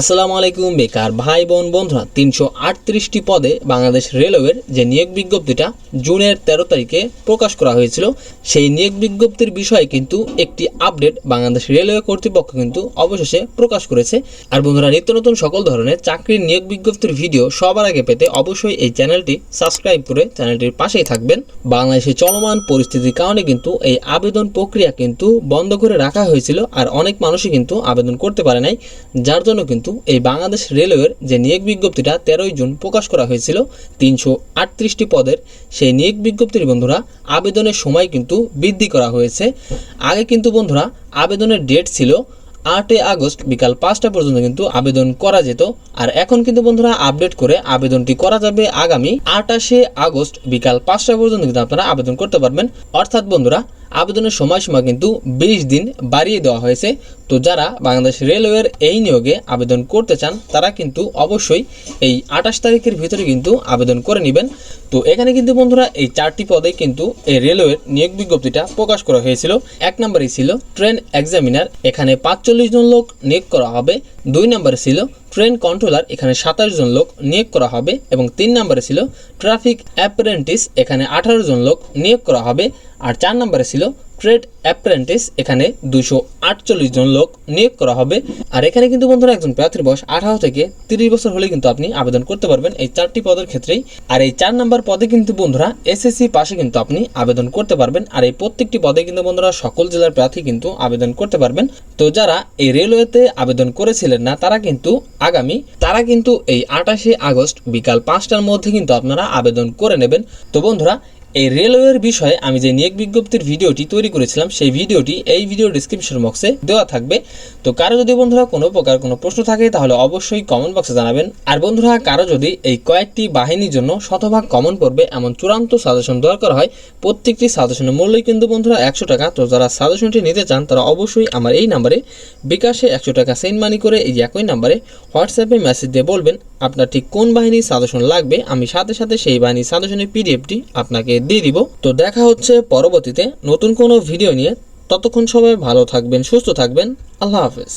আসসালামু আলাইকুম, বেকার ভাই বোন বন্ধুরা। তিনশো আটত্রিশটি পদে বাংলাদেশ রেলওয়ের যে নিয়োগ বিজ্ঞপ্তিটা জুনের তেরো তারিখে প্রকাশ করা হয়েছিল, সেই নিয়োগ বিজ্ঞপ্তির বিষয়ে কিন্তু একটি আপডেট বাংলাদেশ রেলওয়ে কর্তৃপক্ষ কিন্তু অবশেষে প্রকাশ করেছে। আর বন্ধুরা, নিত্য নতুন সকল ধরনের চাকরির নিয়োগ বিজ্ঞপ্তির ভিডিও সবার আগে পেতে অবশ্যই এই চ্যানেলটি সাবস্ক্রাইব করে চ্যানেলটির পাশেই থাকবেন। বাংলাদেশে চলমান পরিস্থিতির কারণে কিন্তু এই আবেদন প্রক্রিয়া কিন্তু বন্ধ করে রাখা হয়েছিল, আর অনেক মানুষই কিন্তু আবেদন করতে পারে নাই, যার জন্য কিন্তু এই বাংলাদেশ রেলওয়ের যে নিয়োগ বিজ্ঞপ্তিটা তেরোই জুন প্রকাশ করা হয়েছিল, তিনশো আটত্রিশটি পদের সেই নিয়োগ বিজ্ঞপ্তির বন্ধুরা আবেদনের সময় কিন্তু বৃদ্ধি করা হয়েছে। আগে কিন্তু বন্ধুরা আবেদনের ডেট ছিল আটই আগস্ট বিকাল পাঁচটা পর্যন্ত কিন্তু আবেদন করা যেত। আর এখন কিন্তু বন্ধুরা আপডেট করে আবেদনটি করা যাবে আগামী আটাশে আগস্ট বিকাল পাঁচটা পর্যন্ত কিন্তু আপনারা আবেদন করতে পারবেন। অর্থাৎ বন্ধুরা, আবেদনের সময়সীমা কিন্তু বিশ দিন বাড়িয়ে দেওয়া হয়েছে। তো যারা বাংলাদেশ রেলওয়ের এই নিয়োগে আবেদন করতে চান, তারা কিন্তু অবশ্যই এই আঠাশ তারিখের ভিতরে কিন্তু আবেদন করে নেবেন। তো এখানে কিন্তু বন্ধুরা, এই চারটি পদে কিন্তু এই রেলওয়ের নিয়োগ বিজ্ঞপ্তিটা প্রকাশ করা হয়েছিল। এক নম্বরে ছিল ট্রেন এক্সামিনার, এখানে পাঁচচল্লিশ জন লোক নিয়োগ করা হবে। দুই নম্বরে ছিল ট্রেন কন্ট্রোলার, এখানে সাতাশ জন লোক নিয়োগ করা হবে। এবং তিন নম্বরে ছিল ট্রাফিক অ্যাপ্রেন্টিস, এখানে আঠারো জন লোক নিয়োগ করা হবে। আর চার নম্বরে ছিল ট্রেড অ্যাপ্রেন্টিস এখানে দুশো আটচল্লিশ জন লোক নিয়োগ করা হবে। আর এখানে কিন্তু বন্ধুরা একজন প্রার্থীর বয়স আঠারো থেকে তিরিশ বছর হলে কিন্তু আপনি আবেদন করতে পারবেন এই চারটি পদের ক্ষেত্রেই। আর এই চার নাম্বার পদে কিন্তু বন্ধুরা এসএসসি পাশে কিন্তু আপনি আবেদন করতে পারবেন। আর এই প্রত্যেকটি পদে কিন্তু বন্ধুরা সকল জেলার প্রার্থী কিন্তু আবেদন করতে পারবেন। তো যারা এই রেলওয়েতে আবেদন করেছিলেন না, তারা কিন্তু আগামী, তারা কিন্তু এই আঠাশে আগস্ট বিকাল পাঁচটার মধ্যে কিন্তু আপনারা আবেদন করে নেবেন। তো বন্ধুরা এই রেলওয়ের বিষয়ে আমি যে নিয়োগ বিজ্ঞপ্তির ভিডিওটি তৈরি করেছিলাম, সেই ভিডিওটি এই ভিডিও ডিসক্রিপশন বক্সে দেওয়া থাকবে। তো কারও যদি বন্ধুরা কোনো প্রকার কোনো প্রশ্ন থাকে, তাহলে অবশ্যই কমেন্ট বক্সে জানাবেন। আর বন্ধুরা, কারও যদি এই কয়েকটি বাহিনীর জন্য শতভাগ কমন পড়বে, এমন চূড়ান্ত সাজেশন দরকার হয়, প্রত্যেকটি সাজেশনের মূল্যই কিন্তু বন্ধুরা একশো টাকা। তো যারা সাজেশনটি নিতে চান, তারা অবশ্যই আমার এই নাম্বারে বিকাশে একশো টাকা সেন্ড মানি করে এই একই নাম্বারে হোয়াটসঅ্যাপে মেসেজ দিয়ে বলবেন আপনার ঠিক কোন বাহিনীর সাজেশন লাগবে, আমি সাথে সাথে সেই বাহিনীর সাজেশনের পিডিএফটি আপনাকে দিয়ে দিব। তো দেখা হচ্ছে পরবর্তীতে নতুন কোনো ভিডিও নিয়ে। ততক্ষণ সবাই ভালো থাকবেন, সুস্থ থাকবেন। আল্লাহ হাফেজ।